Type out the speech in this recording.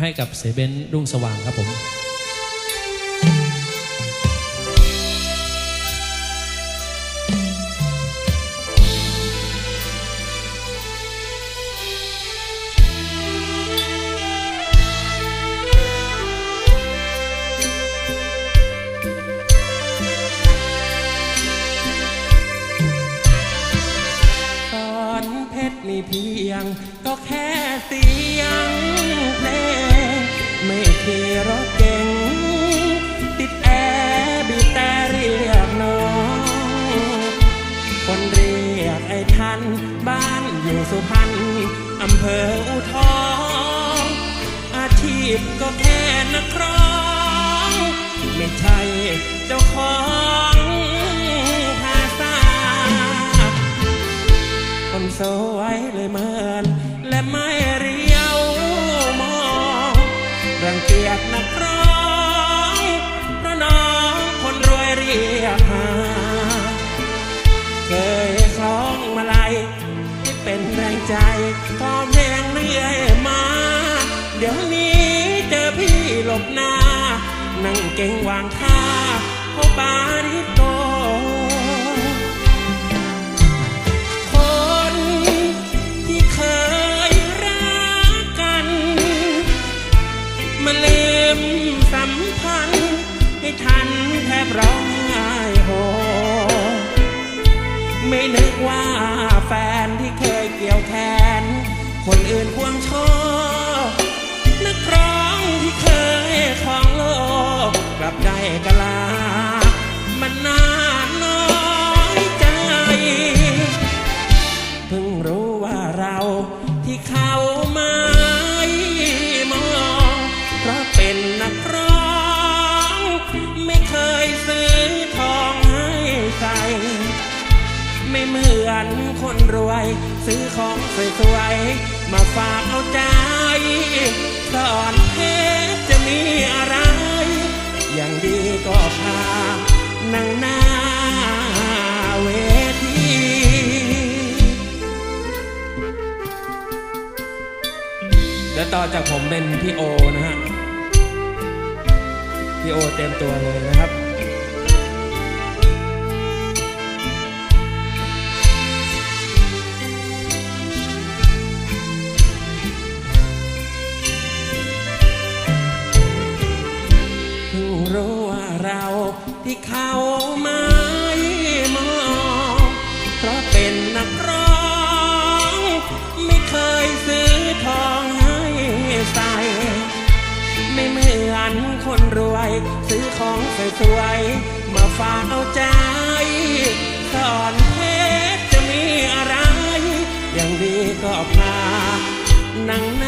ให้กับเสเบนรุ่งสว่างครับผมตอนเพชรมีเพียงก็แค่เสียงเพลง บ้านอยู่สุพรรณอำเภออุทองอาชีพก็แค่นักร้อง ไม่ใช่เจ้าของภาษาคนสวยเลยเมินและไม่เรียวมองรังเกียจนักร้อง เป็นแรงใจก็เพลงเรื่อยมา เดี๋ยวนี้เจอพี่หลบหน้า นั่งเก่งวางท่าเขาบาริโกคนที่เคยรักกัน มาลืมสัมพันธ์ให้ทันแทบร้องไห้โฮไม่น เคยเกี่ยวแขน คนอื่นควงชอนักร้องที่เคยของโลก กลับได้กะลา มันน่าน้อยใจ เพิ่งรู้ว่าเราที่เขา มือนคนรวย ซื้อของสวยๆ มาฝากเอาใจสอนเพชรจะมีอะไร อย่างดีก็พานั่งหน้าเวทีเดี๋ยวต่อจากผมเป็นพี่โอนะฮะ พี่โอเต็มตัวเลยนะครับ รู้ว่าเราที่เขาไม่มอง เพราะเป็นนักร้อง ไม่เคยซื้อทองให้ใส่ ไม่เหมือนคนรวย ซื้อของสวยๆมาฝากเอาใจสอนเพชรจะมีอะไร อย่างดีก็พานั่งหน้า